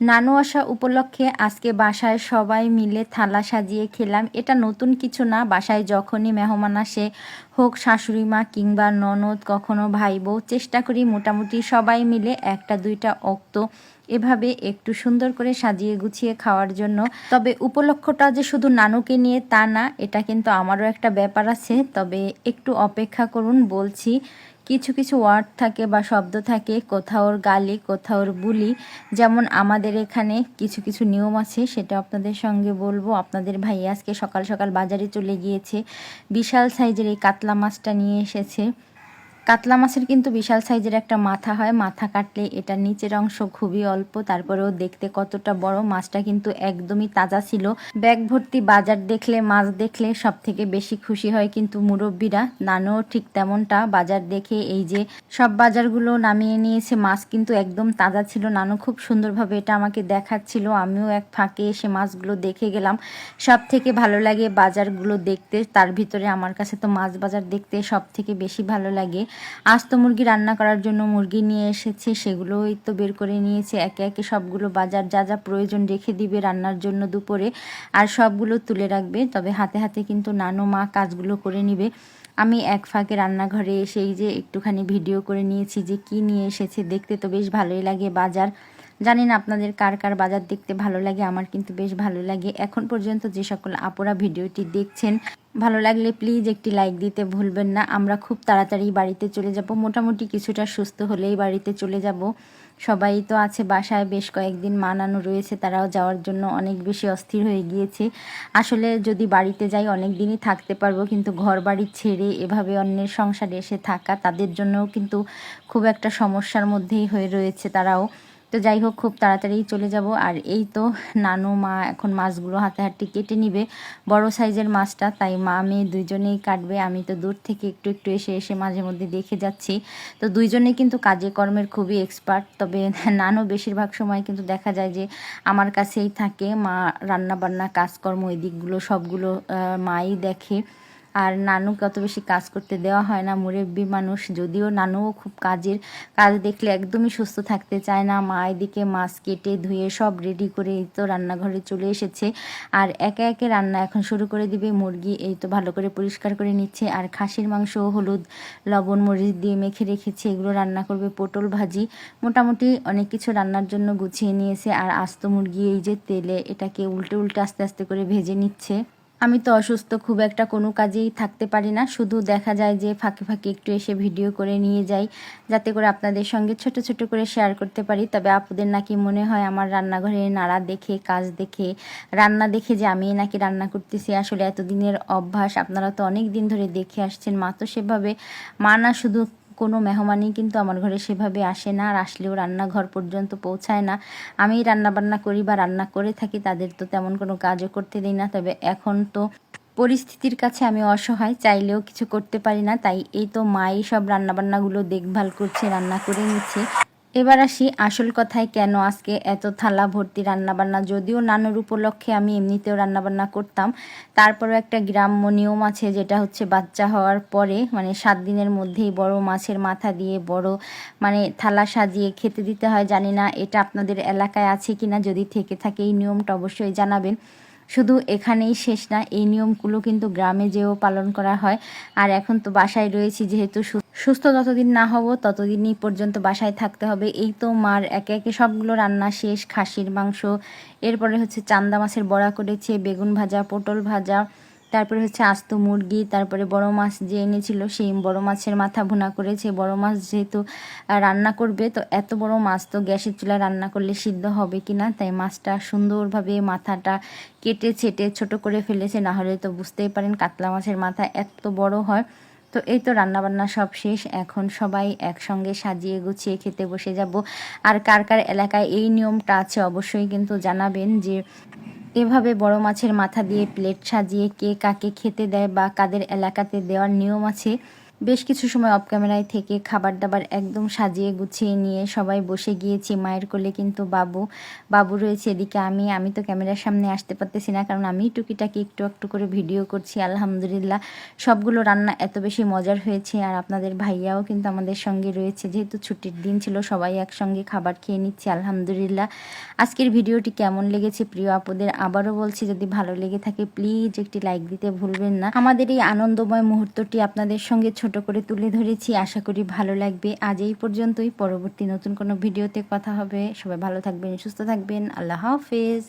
নানু আসা উপলক্ষে আজকে বাসায় সবাই মিলে থালা সাজিয়ে খেলাম। এটা নতুন কিছু না, বাসায় যখনই মেহমান আসে, হোক শাশুড়ি মা কিংবা ননদ, কখনো ভাই বউ, চেষ্টা করি মোটামুটি সবাই মিলে একটা দুইটা অক্ত এভাবে একটু সুন্দর করে সাজিয়ে গুছিয়ে খাওয়ার জন্য। তবে উপলক্ষটা যে শুধু নানুকে নিয়ে তা না, এটা কিন্তু আমারও একটা ব্যাপার আছে। তবে একটু অপেক্ষা করুন, বলছি কিছু কিছু ওয়ার্ড থাকে বা শব্দ থাকে, কোথাও গালি, কোথাও বুলি। যেমন আমাদের এখানে কিছু কিছু নিয়ম আছে, সেটা আপনাদের সঙ্গে বলব। আপনাদের ভাই আজকে সকাল সকাল বাজারে চলে গিয়েছে। বিশাল সাইজের এই কাতলা মাছটা নিয়ে এসেছে। কাতলা মাছের কিন্তু বিশাল সাইজের একটা মাথা হয়। মাথা কাটলে এটা নিচের অংশ খুবই অল্প, তারপরেও দেখতে কতটা বড়। মাছটা কিন্তু একদমই তাজা ছিল। ব্যাগ ভর্তি বাজার দেখলে, মাছ দেখলে সব থেকে বেশি খুশি হয় কিন্তু মুরব্বীরা। নানুও ঠিক তেমনটা। বাজার দেখে এই যে সব বাজারগুলো নামিয়ে নিয়েছে, মাছ কিন্তু একদম তাজা ছিল। নানু খুব সুন্দরভাবে এটা আমাকে দেখাচ্ছিল। আমিও এক ফাঁকে এসে মাছগুলো দেখে গেলাম। সব থেকে ভালো লাগে বাজারগুলো দেখতে। তার ভিতরে আমার কাছে তো মাছ বাজার দেখতে সব থেকে বেশি ভালো লাগে। আস্ত মুরগি রান্না করার জন্য মুরগি নিয়ে এসেছে, সেগুলোই তো বের করে নিয়েছে। একে একে সবগুলো বাজার যা যা প্রয়োজন রেখে দিবে রান্নার জন্য দুপুরে, আর সবগুলো তুলে রাখবে। তবে হাতে হাতে কিন্তু নানো মা কাজগুলো করে নিবে। আমি এক ফাঁকে রান্নাঘরে এসেই যে একটুখানি ভিডিও করে নিয়েছি যে কি নিয়ে এসেছে, দেখতে তো বেশ ভালোই লাগে বাজার। জানি না আপনাদের কার কার বাজার দেখতে ভালো লাগে, আমার কিন্তু বেশ ভালো লাগে। এখন পর্যন্ত যে সকল আপুরা ভিডিওটি দেখছেন, ভালো লাগলে প্লিজ একটি লাইক দিতে ভুলবেন না। আমরা খুব তাড়াতাড়ি বাড়িতে চলে যাব। মোটামুটি কিছুটা সুস্থ হলেই বাড়িতে চলে যাব। সবাই তো আছে বাসায়, বেশ কয়েকদিন মানানো রয়েছে, তারাও যাওয়ার জন্য অনেক বেশি অস্থির হয়ে গিয়েছে। আসলে যদি বাড়িতে যাই, অনেক দিনই থাকতে পারব, কিন্তু ঘর বাড়ি ছেড়ে এভাবে অন্যের সংসারে এসে থাকা, তাদের জন্যও কিন্তু খুব একটা সমস্যার মধ্যেই হয়ে রয়েছে তারাও। তো যাই হোক, খুব তাড়াতাড়ি চলে যাব। আর এই তো নানু, মা এখন মাছগুলো হাতে হাতে কেটে নিবে। বড় সাইজের মাছটা, তাই মা, মেয়ে দুইজনেই কাটবে। আমি তো দূর থেকে একটু একটু এসে এসে মাঝে মধ্যে দেখে যাচ্ছি। তো দুইজনেই কিন্তু কাজে কর্মের খুবই এক্সপার্ট তবে নানু বেশিরভাগ সময় কিন্তু দেখা যায় যে আমার কাছেই থাকে। মা রান্না বান্না কাজকর্ম, ওই দিকগুলো সবগুলো মাই দেখে। আর নানুকে অত বেশি কাজ করতে দেওয়া হয় না। মুরব্বী মানুষ, যদিও নানুও খুব কাজের কাজ দেখলে একদমই সুস্থ থাকতে চায় না। মা এদিকে মাছ কেটে ধুয়ে সব রেডি করে এই তো রান্নাঘরে চলে এসেছে। আর একে একে রান্না এখন শুরু করে দিবে। মুরগি এই তো ভালো করে পরিষ্কার করে নিচ্ছে। আর খাসির মাংস হলুদ, লবণ, মরিচ দিয়ে মেখে রেখেছে। এগুলো রান্না করবে পটল ভাজি। মোটামুটি অনেক কিছু রান্নার জন্য গুছিয়ে নিয়েছে। আর আস্ত মুরগি এই যে তেলে এটাকে উল্টে উল্টে আস্তে আস্তে করে ভেজে নিচ্ছে। আমি তো অসুস্থ, খুব একটা কোনো কাজেই থাকতে পারি না। শুধু দেখা যায় যে ফাঁকে ফাঁকে একটু এসে ভিডিও করে নিয়ে যাই, যাতে করে আপনাদের সঙ্গে ছোট ছোট করে শেয়ার করতে পারি। তবে আপুদের নাকি মনে হয় আমার রান্নাঘরে নাড়া দেখে, কাজ দেখে, রান্না দেখে যে আমি নাকি রান্না করতেছি, আসলে এতদিনের অভ্যাস। আপনারা তো অনেক দিন ধরে দেখে আসছেন, মা তো সেভাবে, মা না শুধু কোনো মেহমানই কিন্তু আমার ঘরে সেভাবে আসে না আর আসলেও রান্নাঘর পর্যন্ত পৌঁছায় না। আমি রান্নাবান্না করি বা রান্না করে থাকি, তাদের তো তেমন কোনো কাজও করতে দিই না। তবে এখন তো পরিস্থিতির কাছে আমি অসহায়, চাইলেও কিছু করতে পারি না। তাই এই তো মাই সব রান্নাবান্নাগুলো দেখভাল করছে, রান্না করে নিচ্ছে। এবার আসি আসল কথায় কেন আজকে এত থালা ভর্তি রান্নাবান্না। যদিও নানুর উপলক্ষে আমি এমনিতেও রান্নাবান্না করতাম, তারপরও একটা গ্রাম্য নিয়ম আছে যেটা হচ্ছে বাচ্চা হওয়ার পরে মানে সাত দিনের মধ্যেই বড় মাছের মাথা দিয়ে বড় মানে থালা সাজিয়ে খেতে দিতে হয়। জানি না এটা আপনাদের এলাকায় আছে কি না যদি থেকে থাকে এই নিয়মটা অবশ্যই জানাবেন। শুধু এখানেই শেষ না, এই নিয়মগুলো কিন্তু গ্রামে যেও পালন করা হয়। আর এখন তো বাসায় রয়েছি, যেহেতু সুস্থ যতদিন না হব ততদিনই পর্যন্ত বাসায় থাকতে হবে। এই তো মার একে একে সবগুলো রান্না শেষ, খাসির মাংস, এরপরে হচ্ছে চান্দা মাছের বড়া করেছে, বেগুন ভাজা, পটল ভাজা, তারপরে হচ্ছে আস্ত মুরগি, তারপরে বড় মাছ যে এনেছিল সেই বড় মাছের মাথা ভুনা করেছে। বড় মাছ যেহেতু রান্না করবে, তো এত বড় মাছ তো গ্যাসের চুলায় রান্না করলে সিদ্ধ হবে কি না তাই মাছটা সুন্দরভাবে মাথাটা কেটে ছেটে ছোট করে ফেলেছে না হলে তো বুঝতেই পারেন কাতলা মাছের মাথা এত বড় হয়। তো এই তো রান্নাবান্না সব শেষ। এখন সবাই একসঙ্গে সাজিয়ে গুছিয়ে খেতে বসে যাব। আর কার কার এলাকায় এই নিয়মটা আছে অবশ্যই কিন্তু জানাবেন যে এভাবে বড় মাছের মাথা দিয়ে প্লেট সাজিয়ে কে কাকে খেতে দেয় বা কাদের এলাকাতে দেওয়ার নিয়ম আছে। বেশ কিছু সময় অফ ক্যামেরায় থেকে খাবার দাবার একদম সাজিয়ে গুছিয়ে নিয়ে সবাই বসে গিয়েছি। মায়ের কোলে কিন্তু বাবু বাবু রয়েছে এদিকে আমি আমি তো ক্যামেরার সামনে আসতে পারতেছি না কারণ আমি টুকিটাকি একটু একটু করে ভিডিও করছি, আলহামদুলিল্লাহ। সবগুলো রান্না এত বেশি মজার হয়েছে আর আপনাদের ভাইয়াও কিন্তু আমাদের সঙ্গে রয়েছে। যেহেতু ছুটির দিন ছিল, সবাই একসঙ্গে খাবার খেয়ে নিচ্ছে, আলহামদুলিল্লাহ। আজকের ভিডিওটি কেমন লেগেছে প্রিয় আপুদের আবারও বলছি, যদি ভালো লেগে থাকে প্লিজ একটি লাইক দিতে ভুলবেন না। আমাদের এই আনন্দময় মুহূর্তটি আপনাদের সঙ্গে ছোট করে তুলে ধরেছি। আশা করি ভালো লাগবে। আজ এই পর্যন্তই। পরবর্তী নতুন কোনো ভিডিওতে কথা হবে। সবাই ভালো থাকবেন, সুস্থ থাকবেন। আল্লাহ হাফেজ।